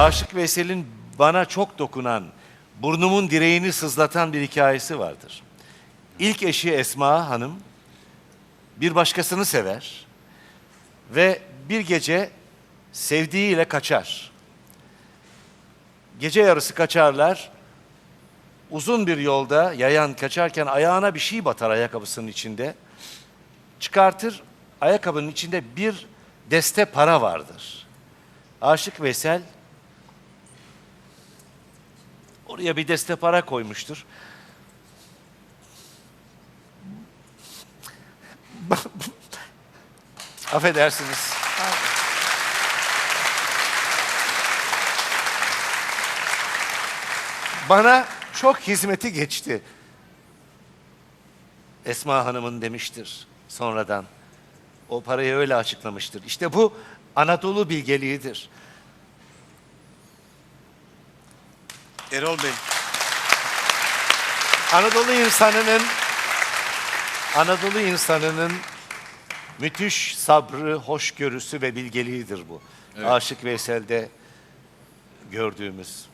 Aşık Veysel'in bana çok dokunan, burnumun direğini sızlatan bir hikayesi vardır. İlk eşi Esma Hanım bir başkasını sever ve bir gece sevdiğiyle kaçar. Gece yarısı kaçarlar. Uzun bir yolda yayan kaçarken ayağına bir şey batar ayakkabısının içinde. Çıkartır, ayakkabının içinde bir deste para vardır. Aşık Veysel oraya bir deste para koymuştur. Affedersiniz. Bana çok hizmeti geçti. Esma Hanım'ın demiştir sonradan. O parayı öyle açıklamıştır. İşte bu Anadolu bilgeliğidir. Erol Bey, Anadolu insanının Anadolu insanının müthiş sabrı, hoşgörüsü ve bilgeliğidir bu. Aşık Veysel'de gördüğümüz.